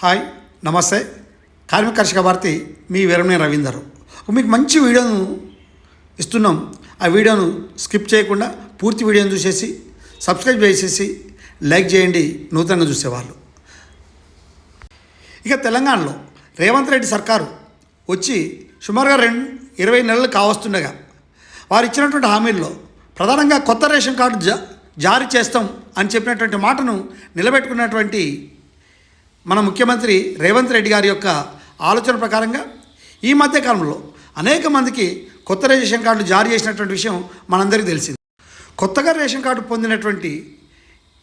Hi నమస్తే. కార్మిక కర్షక భారతి మీ వీరమణి రవీందర్. మీకు మంచి వీడియోను ఇస్తున్నాం. ఆ వీడియోను స్కిప్ చేయకుండా పూర్తి వీడియోను చూసేసి సబ్స్క్రైబ్ చేసేసి లైక్ చేయండి. నూతనంగా చూసేవాళ్ళు. ఇక తెలంగాణలో రేవంత్ రెడ్డి సర్కారు వచ్చి సుమారుగా రెండు ఇరవై నెలలు కావస్తుండగా వారు ఇచ్చినటువంటి హామీల్లో ప్రధానంగా కొత్త రేషన్ కార్డు జా జారీ చేస్తాం అని చెప్పినటువంటి మాటను నిలబెట్టుకున్నటువంటి మన ముఖ్యమంత్రి రేవంత్ రెడ్డి గారి యొక్క ఆలోచన ప్రకారంగా ఈ మధ్యకాలంలో అనేక మందికి కొత్త రేషన్ కార్డులు జారీ చేసినటువంటి విషయం మనందరికీ తెలిసింది. కొత్తగా రేషన్ కార్డు పొందినటువంటి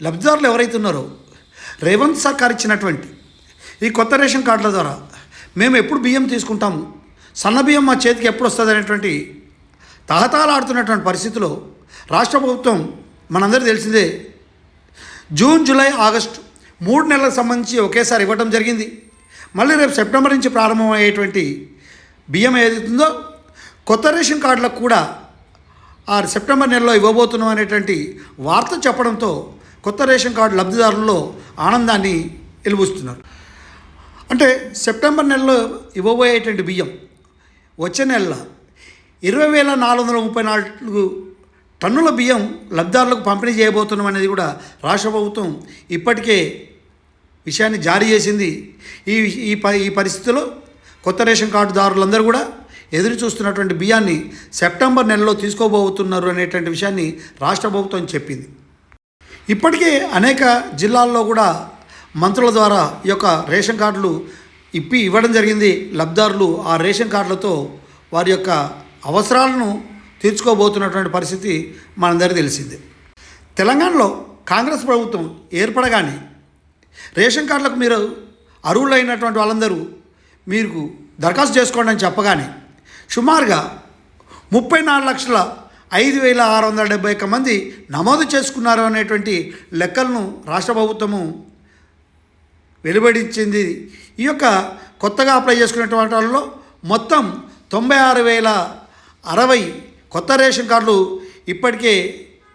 లబ్ధిదారులు ఎవరైతే ఉన్నారో రేవంత్ సర్కార్ ఇచ్చినటువంటి ఈ కొత్త రేషన్ కార్డుల ద్వారా మేము ఎప్పుడు బియ్యం తీసుకుంటాము? సన్న బియ్యం మా చేతికి ఎప్పుడు వస్తుంది అనేటువంటి తహతాలాడుతున్నటువంటి పరిస్థితిలో రాష్ట్ర ప్రభుత్వం మనందరికీ తెలిసిందే జూన్ జూలై ఆగస్టు మూడు నెలలకు సంబంధించి ఒకేసారి ఇవ్వడం జరిగింది. మళ్ళీ రేపు సెప్టెంబర్ నుంచి ప్రారంభమయ్యేటువంటి బియ్యం ఏదైతుందో కొత్త రేషన్ కార్డులకు కూడా ఆ సెప్టెంబర్ నెలలో ఇవ్వబోతున్నాం అనేటువంటి వార్త చెప్పడంతో కొత్త రేషన్ కార్డు లబ్ధిదారుల్లో ఆనందాన్ని వెలుబుస్తున్నారు అంటే సెప్టెంబర్ నెలలో ఇవ్వబోయేటువంటి బియ్యం వచ్చే నెలలో ఇరవై వేల నాలుగు వందల ముప్పై నాలుగు టన్నుల బియ్యం లబ్ధారులకు పంపిణీ చేయబోతున్నాం అనేది కూడా రాష్ట్ర ప్రభుత్వం ఇప్పటికే విషయాన్ని జారీ చేసింది. ఈ ఈ ప ఈ పరిస్థితిలో కొత్త రేషన్ కార్డుదారులందరూ కూడా ఎదురు చూస్తున్నటువంటి బియ్యాన్ని సెప్టెంబర్ నెలలో తీసుకోబోతున్నారు అనేటువంటి విషయాన్ని రాష్ట్ర ప్రభుత్వం చెప్పింది. ఇప్పటికే అనేక జిల్లాల్లో కూడా మంత్రుల ద్వారా ఈ యొక్క రేషన్ కార్డులు ఇప్పి ఇవ్వడం జరిగింది. లబ్ధారులు ఆ రేషన్ కార్డులతో వారి యొక్క అవసరాలను తీర్చుకోబోతున్నటువంటి పరిస్థితి మనందరికీ తెలిసిందే. తెలంగాణలో కాంగ్రెస్ ప్రభుత్వం ఏర్పడగానే రేషన్ కార్డులకు మీరు అర్హులైనటువంటి వాళ్ళందరూ మీరు దరఖాస్తు చేసుకోండి అని చెప్పగానే సుమారుగా ముప్పై నాలుగు లక్షల ఐదు వేల ఆరు వందల డెబ్బై ఒక్క మంది నమోదు చేసుకున్నారు అనేటువంటి లెక్కలను రాష్ట్ర ప్రభుత్వము వెలువడించింది. ఈ యొక్క కొత్తగా అప్లై చేసుకునేటువంటి వాళ్ళలో మొత్తం తొంభై ఆరు వేల అరవై కొత్త రేషన్ కార్డులు ఇప్పటికే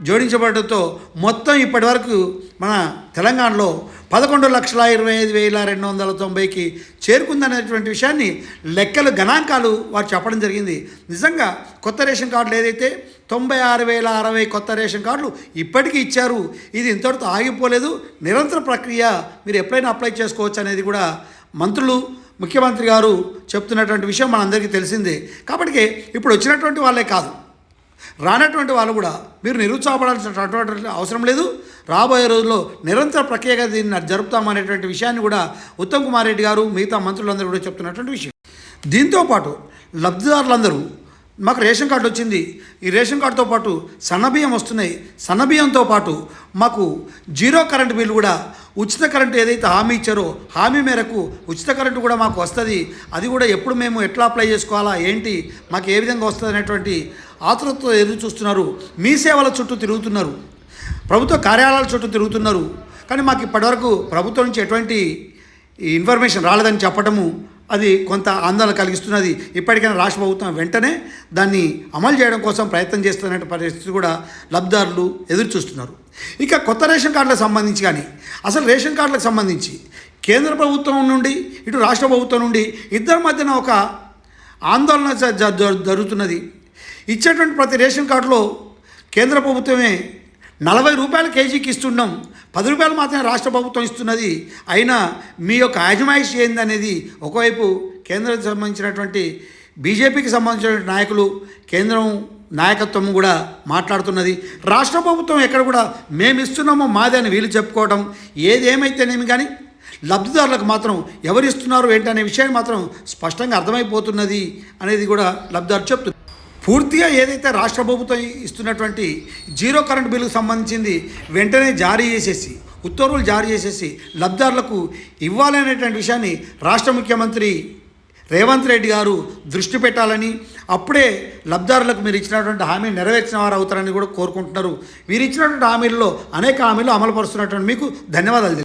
జోడించబడటంతో మొత్తం ఇప్పటి వరకు మన తెలంగాణలో పదకొండు లక్షల ఇరవై ఐదు వేల రెండు వందల తొంభైకి చేరుకుందనేటువంటి విషయాన్ని లెక్కలు గణాంకాలు వారు చెప్పడం జరిగింది. నిజంగా కొత్త రేషన్ కార్డులు ఏదైతే తొంభై ఆరు వేల అరవై కొత్త రేషన్ కార్డులు ఇప్పటికీ ఇచ్చారు ఇది ఇంతటితో ఆగిపోలేదు. నిరంతర ప్రక్రియ మీరు ఎప్పుడైనా అప్లై చేసుకోవచ్చు అనేది కూడా మంత్రులు ముఖ్యమంత్రి గారు చెప్తున్నటువంటి విషయం మనందరికీ తెలిసిందే. కాబట్టి ఇప్పుడు వచ్చినటువంటి వాళ్ళే కాదు. రానటువంటి వాళ్ళు కూడా మీరు నిరుత్సాహపడాల్సినటువంటి అవసరం లేదు. రాబోయే రోజుల్లో నిరంతర ప్రక్రియగా దీన్ని జరుపుతామనేటువంటి విషయాన్ని కూడా ఉత్తమ్ కుమార్ రెడ్డి గారు మిగతా మంత్రులందరూ కూడా చెప్తున్నటువంటి విషయం. దీంతోపాటు లబ్ధిదారులందరూ మాకు రేషన్ కార్డు వచ్చింది. ఈ రేషన్ కార్డుతో పాటు సన్నబియ్యం వస్తున్నాయి. సన్నబియ్యంతో పాటు మాకు జీరో కరెంట్ బిల్లు కూడా ఉచిత కరెంటు ఏదైతే హామీ ఇచ్చారో హామీ మేరకు ఉచిత కరెంటు కూడా మాకు వస్తుంది. అది కూడా ఎప్పుడు మేము ఎట్లా అప్లై చేసుకోవాలా ఏంటి మాకు ఏ విధంగా వస్తుంది అనేటువంటి ఆతురతతో ఎదురు చూస్తున్నారు. మీ సేవల చుట్టూ తిరుగుతున్నారు. ప్రభుత్వ కార్యాలయాల చుట్టూ తిరుగుతున్నారు. కానీ మాకు ఇప్పటివరకు ప్రభుత్వం నుంచి ఎటువంటి ఈ ఇన్ఫర్మేషన్ రాలేదని చెప్పడము అది కొంత ఆందోళన కలిగిస్తున్నది. ఇప్పటికైనా రాష్ట్ర ప్రభుత్వం వెంటనే దాన్ని అమలు చేయడం కోసం ప్రయత్నం చేస్తున్న పరిస్థితి కూడా లబ్ధిదారులు ఎదురు చూస్తున్నారు. ఇక కొత్త రేషన్ కార్డులకు సంబంధించి కానీ అసలు రేషన్ కార్డులకు సంబంధించి కేంద్ర ప్రభుత్వం నుండి ఇటు రాష్ట్ర ప్రభుత్వం నుండి ఇద్దరి మధ్యన ఒక ఆందోళన జ- జ- జరుగుతున్నది ఇచ్చేటువంటి ప్రతి రేషన్ కార్డులో కేంద్ర ప్రభుత్వమే నలభై రూపాయల కేజీకి ఇస్తున్నాం పది రూపాయలు మాత్రమే రాష్ట్ర ప్రభుత్వం ఇస్తున్నది. అయినా మీ యొక్క యాజమాయిషి ఏందనేది ఒకవైపు కేంద్రానికి సంబంధించినటువంటి బీజేపీకి సంబంధించిన నాయకులు కేంద్రం నాయకత్వం కూడా మాట్లాడుతున్నది. రాష్ట్ర ప్రభుత్వం ఎక్కడ కూడా మేము ఇస్తున్నామో మాది అని వీళ్ళు చెప్పుకోవడం ఏది ఏమైతేనేమి కానీ లబ్ధిదారులకు మాత్రం ఎవరు ఇస్తున్నారు ఏంటనే విషయాన్ని మాత్రం స్పష్టంగా అర్థమైపోతున్నది అనేది కూడా లబ్ధిదారు చెప్తుంది పూర్తిగా ఏదైతే రాష్ట్ర ప్రభుత్వం ఇస్తున్నటువంటి జీరో కరెంట్ బిల్లుకు సంబంధించింది వెంటనే జారీ చేసేసి ఉత్తర్వులు జారీ చేసేసి లబ్ధిదారులకు ఇవ్వాలనేటువంటి విషయాన్ని రాష్ట్ర ముఖ్యమంత్రి రేవంత్ రెడ్డి గారు దృష్టి పెట్టాలని అప్పుడే లబ్ధిదారులకు మీరు ఇచ్చినటువంటి హామీ నెరవేర్చిన వారు అవుతారని కూడా కోరుకుంటున్నారు. మీరు ఇచ్చినటువంటి హామీల్లో అనేక హామీలు అమలుపరుస్తున్నటువంటి మీకు ధన్యవాదాలు